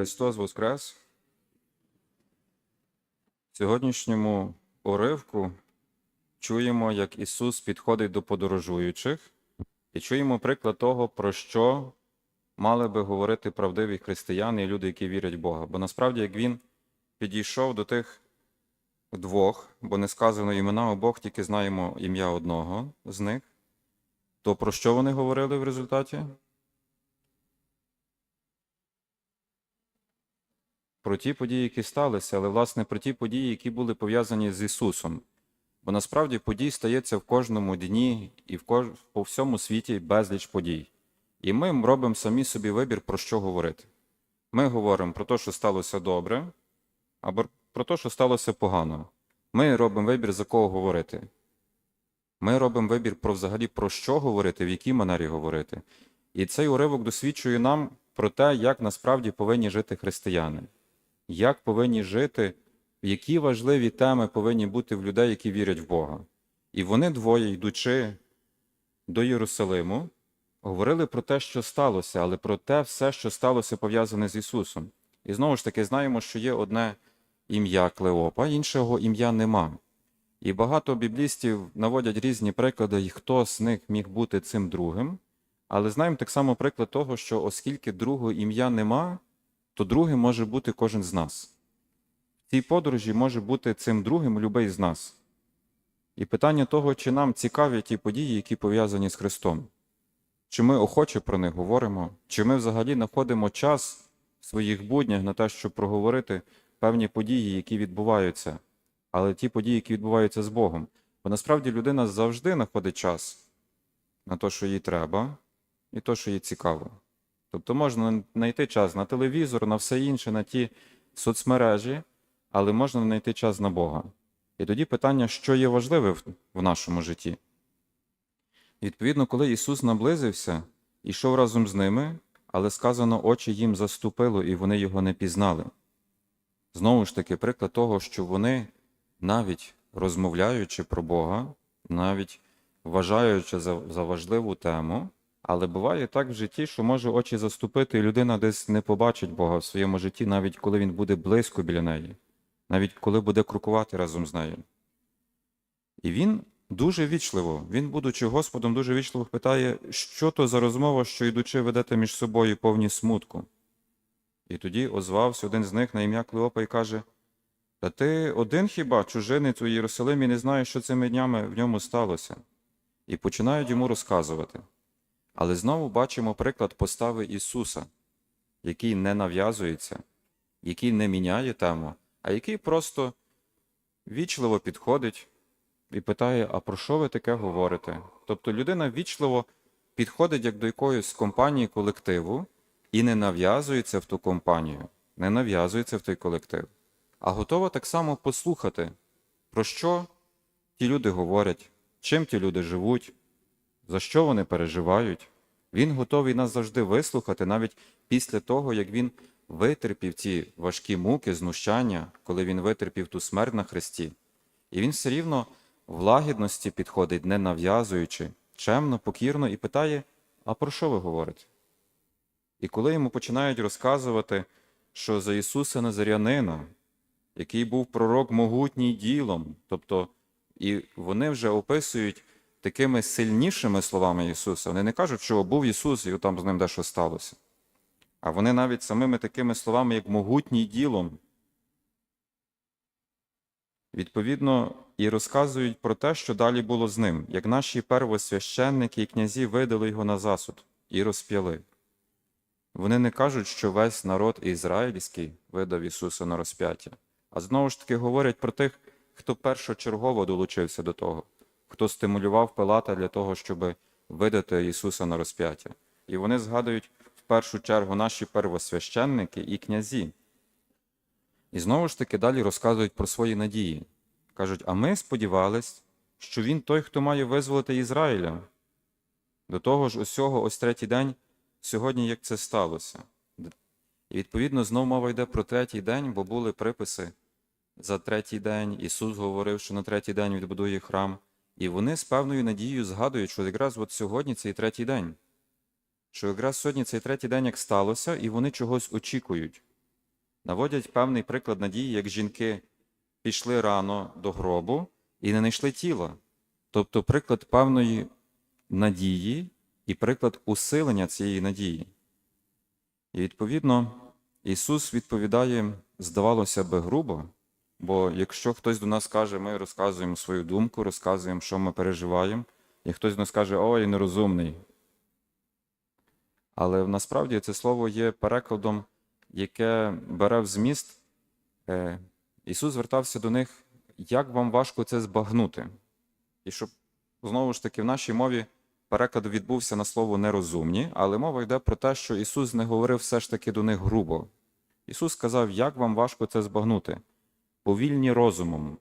Христос Воскрес! В сьогоднішньому уривку чуємо, як Ісус підходить до подорожуючих, і чуємо приклад того, про що мали би говорити правдиві християни і люди, які вірять в Бога. Бо насправді, як Він підійшов до тих двох, бо не сказано імена обох, тільки знаємо ім'я одного з них, то про що вони говорили в результаті? Про ті події, які сталися, але власне про ті події, які були пов'язані з Ісусом. Бо насправді подій стається в кожному дні і в кож... по всьому світі безліч подій. І ми робимо самі собі вибір, про що говорити. Ми говоримо про те, що сталося добре, або про те, що сталося погано. Ми робимо вибір, за кого говорити. Ми робимо вибір про взагалі про що говорити, в якій манері говорити. І цей уривок досвідчує нам про те, як насправді повинні жити християни як повинні жити, які важливі теми повинні бути в людей, які вірять в Бога. І вони двоє, йдучи до Єрусалиму, говорили про те, що сталося, але про те все, що сталося пов'язане з Ісусом. І знову ж таки знаємо, що є одне ім'я Клеопа, іншого ім'я нема. І багато біблістів наводять різні приклади, і хто з них міг бути цим другим. Але знаємо так само приклад того, що оскільки другого ім'я нема, то другим може бути кожен з нас. В цій подорожі може бути цим другим любий з нас. І питання того, чи нам цікаві ті події, які пов'язані з Христом, чи ми охоче про них говоримо, чи ми взагалі знаходимо час в своїх буднях на те, щоб проговорити певні події, які відбуваються, але ті події, які відбуваються з Богом. Бо насправді людина завжди знаходить час на те, що їй треба, і те, що їй цікаво. Тобто можна знайти час на телевізор, на все інше, на ті соцмережі, але можна знайти час на Бога. І тоді питання, що є важливе в нашому житті. Відповідно, коли Ісус наблизився, ішов разом з ними, але сказано, очі їм заступило, і вони його не пізнали. Знову ж таки, приклад того, що вони, навіть розмовляючи про Бога, навіть вважаючи за, за важливу тему, але буває так в житті, що може очі заступити, і людина десь не побачить Бога в своєму житті, навіть коли він буде близько біля неї, навіть коли буде крокувати разом з нею. І він дуже вічливо, він, будучи Господом, дуже вічливо питає, що то за розмова, що йдучи, ведете між собою повні смутку. І тоді озвався один з них на ім'я Клеопа і каже: Та ти один хіба чужинець у Єрусалимі не знаєш, що цими днями в ньому сталося? І починають йому розказувати. Але знову бачимо приклад постави Ісуса, який не нав'язується, який не міняє тему, а який просто вічливо підходить і питає, а про що ви таке говорите? Тобто людина вічливо підходить як до якоїсь компанії колективу і не нав'язується в ту компанію, не нав'язується в той колектив, а готова так само послухати, про що ті люди говорять, чим ті люди живуть за що вони переживають. Він готовий нас завжди вислухати, навіть після того, як він витерпів ці важкі муки, знущання, коли він витерпів ту смерть на хресті. І він все рівно в лагідності підходить, не нав'язуючи, чемно, покірно і питає: А про що ви говорите? І коли йому починають розказувати, що за Ісуса Назарянина, який був пророк могутній ділом, тобто і вони вже описують такими сильнішими словами Ісуса. Вони не кажуть, що був Ісус, і там з ним дещо сталося. А вони навіть самими такими словами, як могутній ділом, відповідно, і розказують про те, що далі було з ним, як наші первосвященники і князі видали його на засуд і розп'яли. Вони не кажуть, що весь народ ізраїльський видав Ісуса на розп'яття, а знову ж таки говорять про тих, хто першочергово долучився до того хто стимулював Пилата для того, щоб видати Ісуса на розп'яття. І вони згадують в першу чергу наші первосвященники і князі. І знову ж таки далі розказують про свої надії. Кажуть, а ми сподівались, що він той, хто має визволити Ізраїля. До того ж, усього ось третій день, сьогодні як це сталося. І відповідно знову мова йде про третій день, бо були приписи за третій день. Ісус говорив, що на третій день відбудує храм. І вони з певною надією згадують, що якраз от сьогодні цей третій день, що якраз сьогодні цей третій день як сталося, і вони чогось очікують. Наводять певний приклад надії, як жінки пішли рано до гробу і не знайшли тіла. Тобто приклад певної надії і приклад усилення цієї надії. І відповідно Ісус відповідає, здавалося би, грубо, бо якщо хтось до нас каже, ми розказуємо свою думку, розказуємо, що ми переживаємо, і хтось до нас каже, ой, нерозумний. Але насправді це слово є перекладом, яке бере в зміст. Е, Ісус звертався до них, як вам важко це збагнути. І щоб знову ж таки в нашій мові переклад відбувся на слово нерозумні, але мова йде про те, що Ісус не говорив все ж таки до них грубо. Ісус сказав, як вам важко це збагнути? Повільні розумом.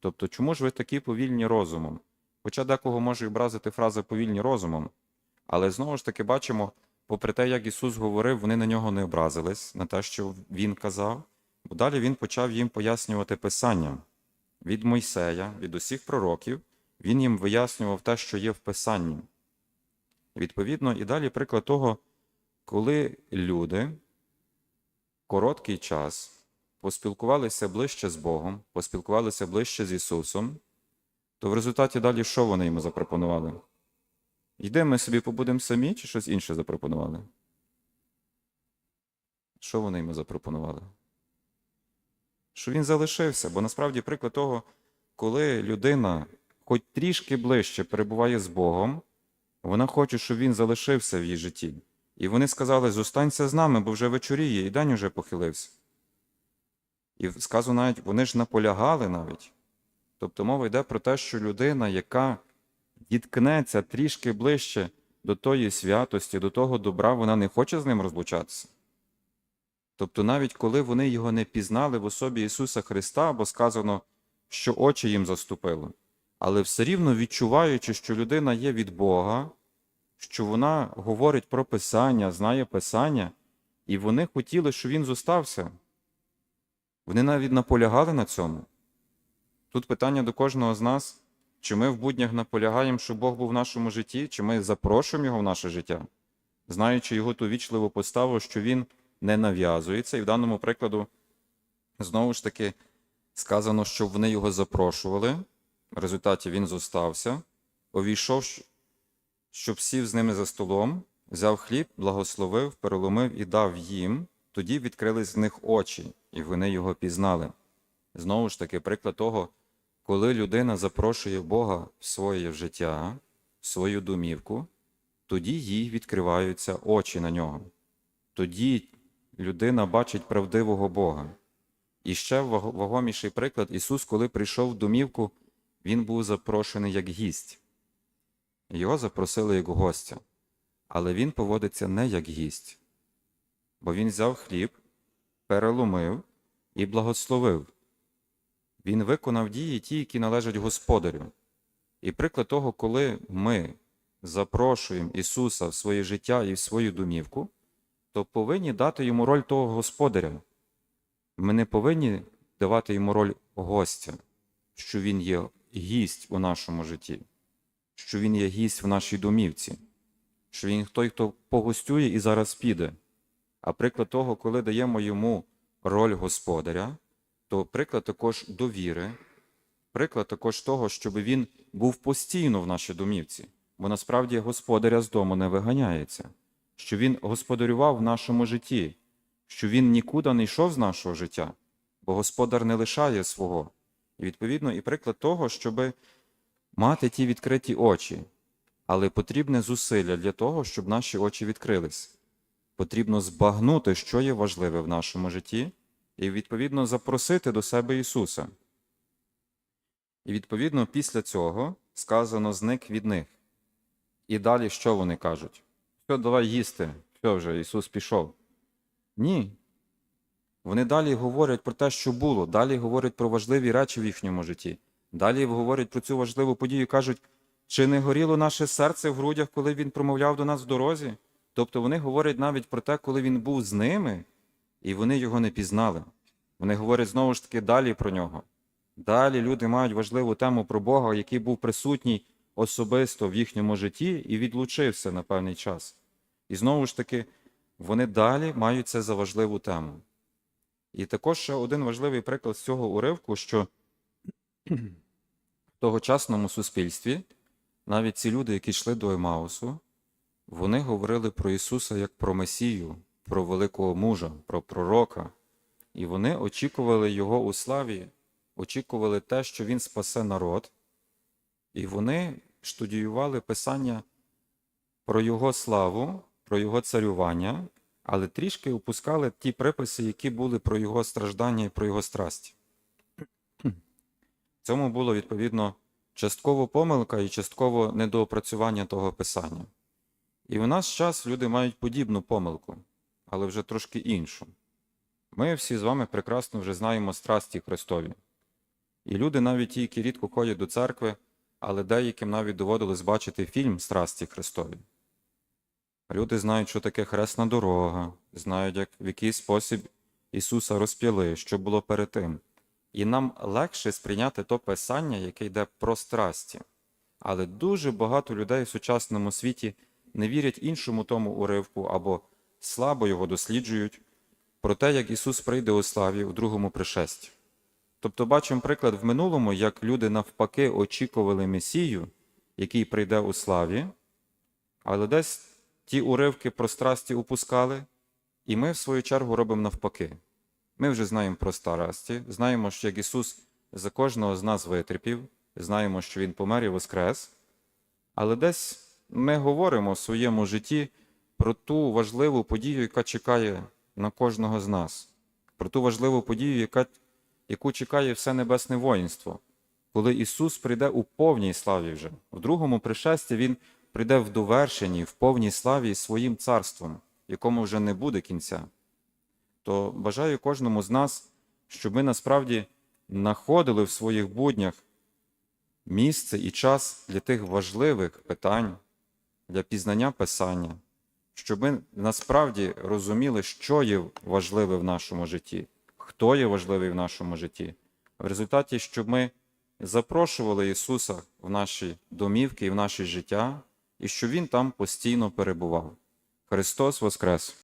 Тобто, чому ж ви такі повільні розумом? Хоча декого може образити фраза повільні розумом, але знову ж таки бачимо, попри те, як Ісус говорив, вони на нього не образились, на те, що Він казав, бо далі Він почав їм пояснювати Писання від Мойсея, від усіх пророків, Він їм вияснював те, що є в Писанні. Відповідно, і далі приклад того, коли люди короткий час поспілкувалися ближче з Богом, поспілкувалися ближче з Ісусом, то в результаті далі що вони йому запропонували? Йдемо ми собі побудемо самі, чи щось інше запропонували? Що вони йому запропонували? Що він залишився, бо насправді приклад того, коли людина хоч трішки ближче перебуває з Богом, вона хоче, щоб він залишився в її житті. І вони сказали: зостанься з нами, бо вже вечоріє, і день уже похилився. І сказано навіть, вони ж наполягали навіть. Тобто мова йде про те, що людина, яка діткнеться трішки ближче до тої святості, до того добра, вона не хоче з ним розлучатися. Тобто, навіть коли вони його не пізнали в особі Ісуса Христа, бо сказано, що очі їм заступили, але все рівно відчуваючи, що людина є від Бога, що вона говорить про Писання, знає Писання, і вони хотіли, щоб він зостався. Вони навіть наполягали на цьому. Тут питання до кожного з нас, чи ми в буднях наполягаємо, щоб Бог був в нашому житті, чи ми запрошуємо Його в наше життя, знаючи його ту вічливу поставу, що Він не нав'язується. І в даному прикладу, знову ж таки, сказано, що вони його запрошували. В результаті він зостався, увійшов, щоб сів з ними за столом, взяв хліб, благословив, переломив і дав їм. Тоді відкрились з них очі, і вони його пізнали. Знову ж таки, приклад того, коли людина запрошує Бога в своє життя, в свою домівку, тоді їй відкриваються очі на нього. Тоді людина бачить правдивого Бога. І ще вагоміший приклад: Ісус, коли прийшов в домівку, Він був запрошений як гість. Його запросили як гостя, але Він поводиться не як гість, бо Він взяв хліб, переломив і благословив. Він виконав дії ті, які належать Господарю. І приклад того, коли ми запрошуємо Ісуса в своє життя і в свою домівку, то повинні дати йому роль того господаря. Ми не повинні давати йому роль гостя, що він є гість у нашому житті, що він є гість в нашій домівці, що він той, хто погостює і зараз піде. А приклад того, коли даємо йому роль господаря, то приклад також довіри, приклад також того, щоб він був постійно в нашій домівці, бо насправді господаря з дому не виганяється, що він господарював в нашому житті, що він нікуди не йшов з нашого життя, бо господар не лишає свого. І відповідно і приклад того, щоб мати ті відкриті очі, але потрібне зусилля для того, щоб наші очі відкрились. Потрібно збагнути, що є важливе в нашому житті, і відповідно запросити до себе Ісуса. І відповідно після цього сказано зник від них. І далі що вони кажуть? Що, давай їсти, що вже Ісус пішов. Ні. Вони далі говорять про те, що було, далі говорять про важливі речі в їхньому житті. Далі говорять про цю важливу подію кажуть, чи не горіло наше серце в грудях, коли він промовляв до нас в дорозі? Тобто вони говорять навіть про те, коли він був з ними, і вони його не пізнали. Вони говорять знову ж таки далі про нього. Далі люди мають важливу тему про Бога, який був присутній особисто в їхньому житті і відлучився на певний час. І знову ж таки, вони далі мають це за важливу тему. І також ще один важливий приклад з цього уривку, що в тогочасному суспільстві навіть ці люди, які йшли до Емаусу, вони говорили про Ісуса як про Месію, про великого мужа, про пророка. І вони очікували Його у славі, очікували те, що Він спасе народ. І вони студіювали Писання про Його славу, про Його царювання, але трішки опускали ті приписи, які були про Його страждання і про Його страсть. Цьому було, відповідно, частково помилка і частково недоопрацювання того писання. І в наш час люди мають подібну помилку, але вже трошки іншу. Ми всі з вами прекрасно вже знаємо страсті Христові. І люди, навіть ті, які рідко ходять до церкви, але деяким навіть доводилось бачити фільм Страсті Христові. Люди знають, що таке хресна дорога, знають, як, в який спосіб Ісуса розп'яли, що було перед тим. І нам легше сприйняти то писання, яке йде про страсті. Але дуже багато людей в сучасному світі не вірять іншому тому уривку або слабо його досліджують про те, як Ісус прийде у славі у другому пришесті. Тобто бачимо приклад в минулому, як люди навпаки очікували Месію, який прийде у славі, але десь ті уривки про страсті упускали, і ми, в свою чергу, робимо навпаки. Ми вже знаємо про страсті, знаємо, що як Ісус за кожного з нас витерпів, знаємо, що Він помер і воскрес, але десь ми говоримо в своєму житті про ту важливу подію, яка чекає на кожного з нас, про ту важливу подію, яка, яку чекає все небесне воїнство, коли Ісус прийде у повній славі вже. В другому пришесті Він прийде в довершенні, в повній славі своїм царством, якому вже не буде кінця. То бажаю кожному з нас, щоб ми насправді знаходили в своїх буднях місце і час для тих важливих питань, для пізнання Писання, щоб ми насправді розуміли, що є важливе в нашому житті, хто є важливий в нашому житті. В результаті, щоб ми запрошували Ісуса в наші домівки і в наше життя, і щоб Він там постійно перебував. Христос Воскрес!